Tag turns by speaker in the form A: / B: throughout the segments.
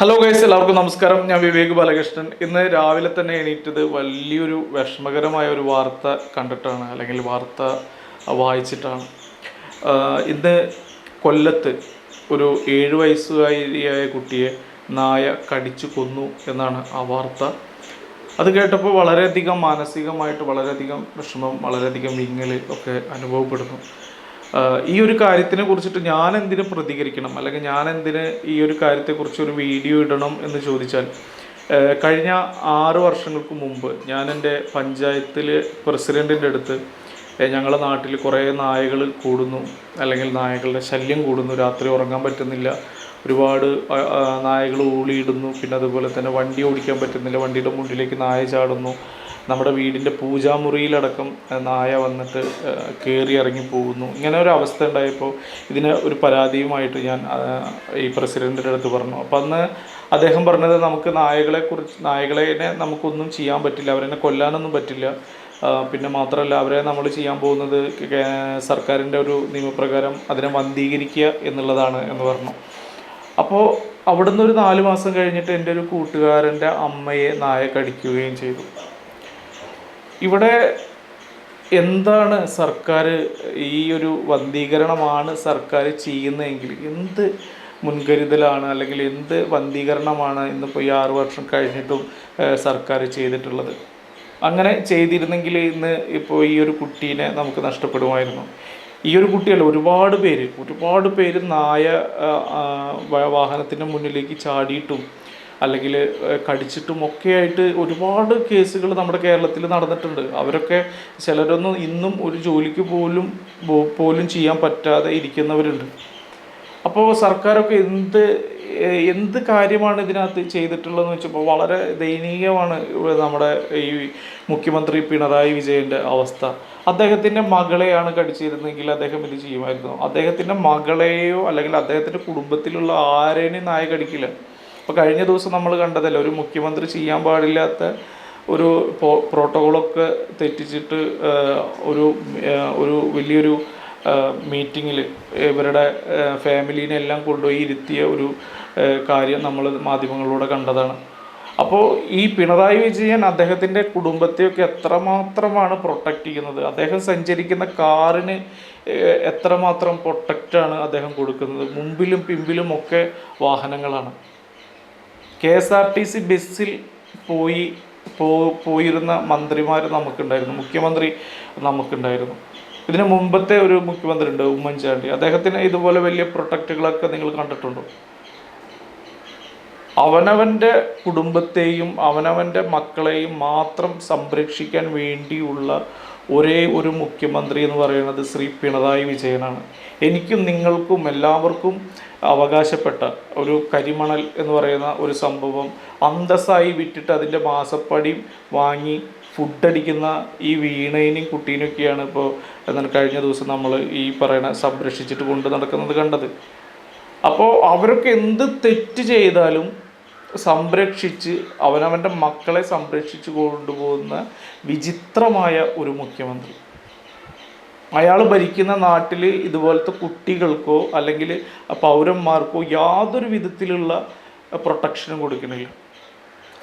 A: Hello guys എല്ലാവർക്കും നമസ്കാരം. ഞാൻ വിവേക് ബാലകൃഷ്ണൻ. ഇന്ന് രാവിലെ തന്നെ എണീറ്റത് വലിയൊരു വിഷമകരമായ ഒരു വാർത്ത കണ്ടിട്ടാണ് അല്ലെങ്കിൽ വാർത്ത വായിച്ചിട്ടാണ്. ഇന്ന് കൊല്ലത്ത് ഒരു ഏഴ് വയസ്സുകാരിയായ കുട്ടിയെ നായ കടിച്ചു കൊന്നു എന്നാണ് ആ വാർത്ത. അത് കേട്ടപ്പോൾ വളരെയധികം മാനസികമായിട്ട് വളരെയധികം വിഷമം വളരെയധികം വിങ്ങൽ ഒക്കെ അനുഭവപ്പെടുന്നു. ഈ ഒരു കാര്യത്തിനെ കുറിച്ചിട്ട് ഞാൻ എന്തിനു പ്രതികരിക്കണം? അല്ലെങ്കിൽ ഞാൻ എന്തിന് ഈ ഒരു കാര്യത്തെക്കുറിച്ച് ഒരു വീഡിയോ ഇടണം എന്ന് ചോദിച്ചാൽ കഴിഞ്ഞ ആറ് വർഷങ്ങൾക്ക് മുമ്പ് ഞാൻ എന്റെ പഞ്ചായത്തിൽ പ്രസിഡന്റിന്റെ അടുത്ത് ഞങ്ങളുടെ നാട്ടിൽ കുറേ നായകൾ കൂടുന്നു അല്ലെങ്കിൽ നായകളുടെ ശല്യം കൂടുന്നു രാത്രി ഉറങ്ങാൻ പറ്റുന്നില്ല ഒരുപാട് നായകൾ ഊളിയിടുന്നു പിന്നെ അതുപോലെ തന്നെ വണ്ടി ഓടിക്കാൻ പറ്റുന്നില്ല വണ്ടിയുടെ മുന്നിലേക്ക് നായ ചാടുന്നു നമ്മുടെ വീടിന്റെ പൂജാമുറിയിലടക്കം നായ വന്നിട്ട് കയറി ഇറങ്ങി പോകുന്നു. ഇങ്ങനെ ഒരു അവസ്ഥ ഉണ്ടായപ്പോൾ ഇതിന് ഒരു പരാതിയുമായിട്ട് ഞാൻ ഈ പ്രസിഡന്റിന്റെ അടുത്ത് പറഞ്ഞു. അപ്പം അന്ന് അദ്ദേഹം പറഞ്ഞത് നമുക്ക് നായകളെ കുറിച്ച് നായകളെ നമുക്കൊന്നും ചെയ്യാൻ പറ്റില്ല അവരെന്നെ കൊല്ലാനൊന്നും പറ്റില്ല. പിന്നെ മാത്രമല്ല അവരെ നമ്മൾ ചെയ്യാൻ പോകുന്നത് സർക്കാരിന്റെ ഒരു നിയമപ്രകാരം അതിനെ വന്ധീകരിക്കുക എന്നുള്ളതാണ് എന്ന് പറഞ്ഞു. അപ്പോൾ അവിടുന്ന് ഒരു നാല് മാസം കഴിഞ്ഞിട്ട് എന്റെ ഒരു കൂട്ടുകാരന്റെ അമ്മയെ നായ കടിക്കുകയും ചെയ്തു. ഇവിടെ എന്താണ് സർക്കാർ ഈ ഒരു വന്ധീകരണമാണ് സർക്കാർ ചെയ്യുന്നതെങ്കിൽ എന്ത് മുൻകരുതലാണ് അല്ലെങ്കിൽ എന്ത് വന്ധീകരണമാണ് ഇന്നിപ്പോൾ ഈ ആറു വർഷം കഴിഞ്ഞിട്ടും സർക്കാർ ചെയ്തിട്ടുള്ളത്? അങ്ങനെ ചെയ്തിരുന്നെങ്കിൽ ഇന്ന് ഇപ്പോൾ ഈ ഒരു കുട്ടീനെ നമുക്ക് നഷ്ടപ്പെടുമായിരുന്നു. ഈ ഒരു കുട്ടിയല്ല ഒരുപാട് പേര് ഒരുപാട് പേര് നായ വാഹനത്തിന്റെ മുന്നിലേക്ക് ചാടിയിട്ടും അല്ലെങ്കിൽ കടിച്ചിട്ടും ഒക്കെയായിട്ട് ഒരുപാട് കേസുകൾ നമ്മുടെ കേരളത്തിൽ നടന്നിട്ടുണ്ട്. അവരൊക്കെ ചിലരൊന്നും ഇന്നും ഒരു ജോലിക്ക് പോലും പോലും ചെയ്യാൻ പറ്റാതെ ഇരിക്കുന്നവരുണ്ട്. അപ്പോൾ സർക്കാരൊക്കെ എന്ത് എന്ത് കാര്യമാണ് ഇതിനകത്ത് ചെയ്തിട്ടുള്ളതെന്ന് വെച്ചപ്പോൾ വളരെ ദയനീയമാണ് നമ്മുടെ ഈ മുഖ്യമന്ത്രി പിണറായി വിജയന്റെ അവസ്ഥ. അദ്ദേഹത്തിന്റെ മകളെയാണ് കടിച്ചിരുന്നെങ്കിൽ അദ്ദേഹം ഇത് ചെയ്യുമായിരുന്നു? അദ്ദേഹത്തിന്റെ മകളെയോ അല്ലെങ്കിൽ അദ്ദേഹത്തിന്റെ കുടുംബത്തിലുള്ള ആരെയും നായ കടിക്കില്ല. അപ്പോൾ കഴിഞ്ഞ ദിവസം നമ്മൾ കണ്ടതല്ല ഒരു മുഖ്യമന്ത്രി ചെയ്യാൻ പാടില്ലാത്ത ഒരു പ്രോട്ടോകോളൊക്കെ തെറ്റിച്ചിട്ട് ഒരു ഒരു വലിയൊരു മീറ്റിങ്ങിൽ ഇവരുടെ ഫാമിലീനെ എല്ലാം കൊണ്ടുപോയി ഇരുത്തിയ ഒരു കാര്യം നമ്മൾ മാധ്യമങ്ങളിലൂടെ കണ്ടതാണ്. അപ്പോൾ ഈ പിണറായി വിജയൻ അദ്ദേഹത്തിന്റെ കുടുംബത്തെയൊക്കെ എത്രമാത്രമാണ് പ്രൊട്ടക്റ്റ് ചെയ്യുന്നത്? അദ്ദേഹം സഞ്ചരിക്കുന്ന കാറിന് എത്രമാത്രം പ്രൊട്ടക്റ്റാണ് അദ്ദേഹം കൊടുക്കുന്നത്? മുമ്പിലും പിമ്പിലും ഒക്കെ വാഹനങ്ങളാണ്. K S R T C ബസ്സിൽ പോയി പോയിരുന്ന മന്ത്രിമാർ നമുക്കുണ്ടായിരുന്നു. മുഖ്യമന്ത്രി നമുക്കുണ്ടായിരുന്നു. ഇതിന് മുമ്പത്തെ ഒരു മുഖ്യമന്ത്രി ഉണ്ട് ഉമ്മൻചാണ്ടി. അദ്ദേഹത്തിന് ഇതുപോലെ വലിയ പ്രൊട്ടക്റ്റുകളൊക്കെ നിങ്ങൾ കണ്ടിട്ടുണ്ടോ? അവനവന്റെ കുടുംബത്തെയും അവനവന്റെ മക്കളെയും മാത്രം സംരക്ഷിക്കാൻ വേണ്ടിയുള്ള ഒരേ ഒരു മുഖ്യമന്ത്രി എന്ന് പറയുന്നത് ശ്രീ പിണറായി വിജയനാണ്. എനിക്കും നിങ്ങൾക്കും എല്ലാവർക്കും അവകാശപ്പെട്ട ഒരു കരിമണൽ എന്ന് പറയുന്ന ഒരു സംഭവം അന്തസ്സായി വിറ്റിട്ട് അതിന്റെ മാസപ്പടി വാങ്ങി ഫുഡടിക്കുന്ന ഈ വീണേനെയും കുട്ടീനൊക്കെയാണ് ഇപ്പോൾ എന്താണ് കഴിഞ്ഞ ദിവസം നമ്മൾ ഈ പറയണ സംരക്ഷിച്ചിട്ട് കൊണ്ട് നടക്കുന്നത് കണ്ടത്. അപ്പോൾ അവരൊക്കെ എന്ത് തെറ്റ് ചെയ്താലും സംരക്ഷിച്ച് അവനവന്റെ മക്കളെ സംരക്ഷിച്ചു കൊണ്ടുപോകുന്ന വിചിത്രമായ ഒരു മുഖ്യമന്ത്രി. അയാൾ ഭരിക്കുന്ന നാട്ടിൽ ഇതുപോലത്തെ കുട്ടികൾക്കോ അല്ലെങ്കിൽ പൗരന്മാർക്കോ യാതൊരു വിധത്തിലുള്ള പ്രൊട്ടക്ഷനും കൊടുക്കണില്ല.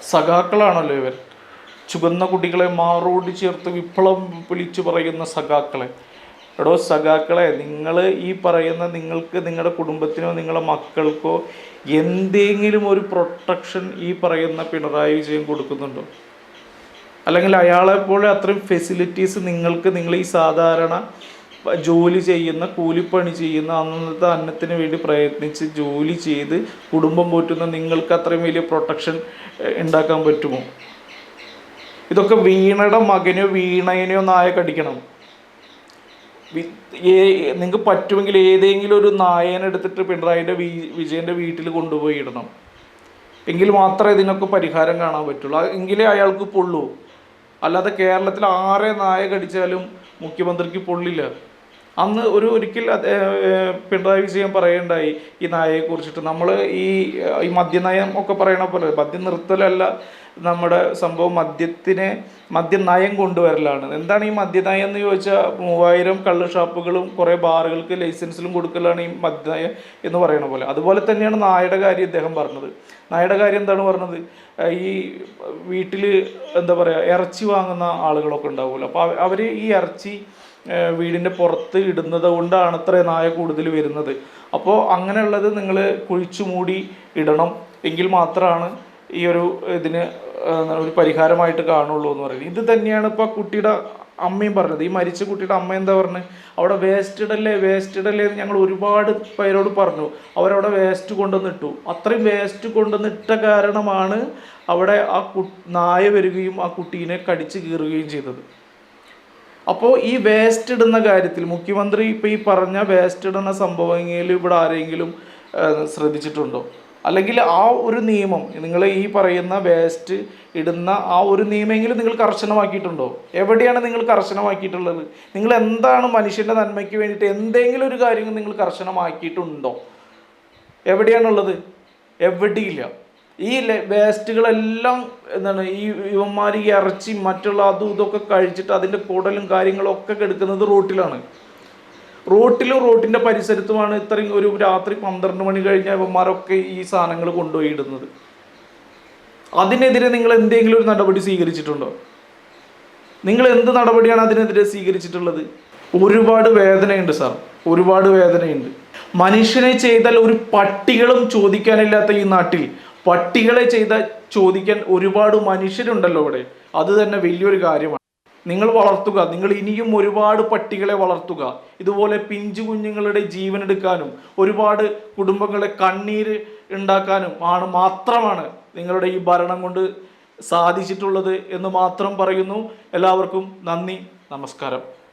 A: സഖാക്കളാണല്ലോ ഇവർ. ചുവന്ന കുട്ടികളെ മാറോട് ചേർത്ത് വിപ്ലവം വിളിച്ചു പറയുന്ന സഖാക്കളെ. എടോ സഖാക്കളെ നിങ്ങൾ ഈ പറയുന്ന നിങ്ങൾക്ക് നിങ്ങളുടെ കുടുംബത്തിനോ നിങ്ങളുടെ മക്കൾക്കോ എന്തെങ്കിലും ഒരു പ്രൊട്ടക്ഷൻ ഈ പറയുന്ന പിണറായി വിജയൻ കൊടുക്കുന്നുണ്ടോ? അല്ലെങ്കിൽ അയാളെപ്പോലെ പോലെ അത്രയും ഫെസിലിറ്റീസ് നിങ്ങൾക്ക് നിങ്ങൾ ഈ സാധാരണ ജോലി ചെയ്യുന്ന കൂലിപ്പണി ചെയ്യുന്ന അന്നത്തെ അന്നത്തിന് വേണ്ടി പ്രയത്നിച്ച് ജോലി ചെയ്ത് കുടുംബം പോറ്റുന്ന നിങ്ങൾക്ക് അത്രയും വലിയ പ്രൊട്ടക്ഷൻ ഉണ്ടാക്കാൻ പറ്റുമോ? ഇതൊക്കെ വീണയുടെ മകനെയോ വീണയനെയോ നായ കടിക്കണം നിങ്ങൾക്ക് പറ്റുമെങ്കിൽ ഏതെങ്കിലും ഒരു നായനെ എടുത്തിട്ട് പിണറായിന്റെ വി വിജയന്റെ വീട്ടിൽ കൊണ്ടുപോയി ഇടണം എങ്കിൽ മാത്രമേ ഇതിനൊക്കെ പരിഹാരം കാണാൻ പറ്റുള്ളൂ. എങ്കിലേ അയാൾക്ക് പൊള്ളൂ. അല്ലാതെ കേരളത്തിൽ ആരെ നായ കടിച്ചാലും മുഖ്യമന്ത്രിക്ക് പൊള്ളില്ല. അന്ന് ഒരു ഒരിക്കൽ പിണറായി വിജയൻ പറയുണ്ടായി ഈ നായയെ കുറിച്ചിട്ട്. നമ്മൾ ഈ ഈ മദ്യനയം ഒക്കെ പറയണ പോലെ മദ്യം നിർത്തലല്ല നമ്മുടെ സംഭവം മദ്യത്തിനെ മദ്യനയം കൊണ്ടുവരലാണ്. എന്താണ് ഈ മദ്യനയം എന്ന് ചോദിച്ചാൽ മൂവായിരം കള്ള് ഷാപ്പുകളും കുറേ ബാറുകൾക്ക് ലൈസൻസിലും കൊടുക്കലാണ് ഈ മദ്യനയം എന്ന് പറയുന്ന പോലെ. അതുപോലെ തന്നെയാണ് നായയുടെ കാര്യം ഇദ്ദേഹം പറഞ്ഞത്. നായയുടെ കാര്യം എന്താണ് പറഞ്ഞത്? ഈ വീട്ടിൽ എന്താ പറയുക ഇറച്ചി വാങ്ങുന്ന ആളുകളൊക്കെ ഉണ്ടാവുമല്ലോ. അപ്പോൾ അവർ ഈ ഇറച്ചി വീടിന്റെ പുറത്ത് ഇടുന്നത് കൊണ്ടാണ് അത്ര നായ കൂടുതൽ വരുന്നത്. അപ്പോൾ അങ്ങനെയുള്ളത് നിങ്ങൾ കുഴിച്ചു മൂടി ഇടണം എങ്കിൽ മാത്രമാണ് ഈ ഒരു ഇതിന് ഒരു പരിഹാരമായിട്ട് കാണുള്ളൂ എന്ന് പറയുന്നത്. ഇത് തന്നെയാണ് ഇപ്പോൾ കുട്ടിയുടെ അമ്മയും പറഞ്ഞത്. ഈ മരിച്ച കുട്ടിയുടെ അമ്മ എന്താ പറഞ്ഞത് അവിടെ വേസ്റ്റ് ഇടല്ലേ വേസ്റ്റ് ഇടല്ലേ എന്ന് ഞങ്ങൾ ഒരുപാട് പേരോട് പറഞ്ഞു. അവരവിടെ വേസ്റ്റ് കൊണ്ടുവന്നിട്ടു അത്രയും വേസ്റ്റ് കൊണ്ടുവന്നിട്ട കാരണമാണ് അവിടെ ആ കു നായ വരികയും ആ കുട്ടീനെ കടിച്ചു കീറുകയും ചെയ്തത്. അപ്പോൾ ഈ വേസ്റ്റ് ഇടുന്ന കാര്യത്തിൽ മുഖ്യമന്ത്രി ഇപ്പോൾ ഈ പറഞ്ഞ വേസ്റ്റ് ഇടുന്ന സംഭവങ്ങളിൽ ഇവിടെ ആരെങ്കിലും ശ്രദ്ധിച്ചിട്ടുണ്ടോ? അല്ലെങ്കിൽ ആ ഒരു നിയമം നിങ്ങൾ ഈ പറയുന്ന വേസ്റ്റ് ഇടുന്ന ആ ഒരു നിയമമെങ്കിലും നിങ്ങൾ കർശനമാക്കിയിട്ടുണ്ടോ? എവിടെയാണ് നിങ്ങൾ കർശനമാക്കിയിട്ടുള്ളത്? നിങ്ങൾ എന്താണ് മനുഷ്യന്റെ നന്മയ്ക്ക് വേണ്ടിയിട്ട് എന്തെങ്കിലും ഒരു കാര്യം നിങ്ങൾ കർശനമാക്കിയിട്ടുണ്ടോ? എവിടെയാണുള്ളത്? എവിടെയില്ല. ഈ വേസ്റ്റുകളെല്ലാം എന്താണ് ഈ ഇവന്മാർ ഈ ഇറച്ചി മറ്റുള്ള അതും ഇതൊക്കെ കഴിച്ചിട്ട് അതിന്റെ കൂടലും കാര്യങ്ങളും ഒക്കെ കെടുക്കുന്നത് റോട്ടിലാണ്. റോട്ടിലും റോട്ടിന്റെ പരിസരത്തുമാണ് ഇത്രയും ഒരു രാത്രി പന്ത്രണ്ട് മണി കഴിഞ്ഞ ഇവന്മാരൊക്കെ ഈ സാധനങ്ങൾ കൊണ്ടുപോയി ഇടുന്നത്. അതിനെതിരെ നിങ്ങൾ എന്തെങ്കിലും ഒരു നടപടി സ്വീകരിച്ചിട്ടുണ്ടോ? നിങ്ങൾ എന്ത് നടപടിയാണ് അതിനെതിരെ സ്വീകരിച്ചിട്ടുള്ളത്? ഒരുപാട് വേദനയുണ്ട് സാർ. ഒരുപാട് വേദനയുണ്ട്. മനുഷ്യനെ ചെയ്താൽ ഒരു പട്ടികളും ചോദിക്കാനില്ലാത്ത ഈ നാട്ടിൽ പട്ടികളെ ചെയ്ത ചോദിക്കാൻ ഒരുപാട് മനുഷ്യരുണ്ടല്ലോ ഇവിടെ അത് തന്നെ വലിയൊരു കാര്യമാണ്. നിങ്ങൾ വളർത്തുക. നിങ്ങൾ ഇനിയും ഒരുപാട് പട്ടികളെ വളർത്തുക. ഇതുപോലെ പിഞ്ചു കുഞ്ഞുങ്ങളുടെ ജീവൻ എടുക്കാനും ഒരുപാട് കുടുംബങ്ങളെ കണ്ണീര് ഉണ്ടാക്കാനും ആണ് മാത്രമാണ് നിങ്ങളുടെ ഈ ഭരണം കൊണ്ട് സാധിച്ചിട്ടുള്ളത് എന്ന് മാത്രം പറയുന്നു. എല്ലാവർക്കും നന്ദി. നമസ്കാരം.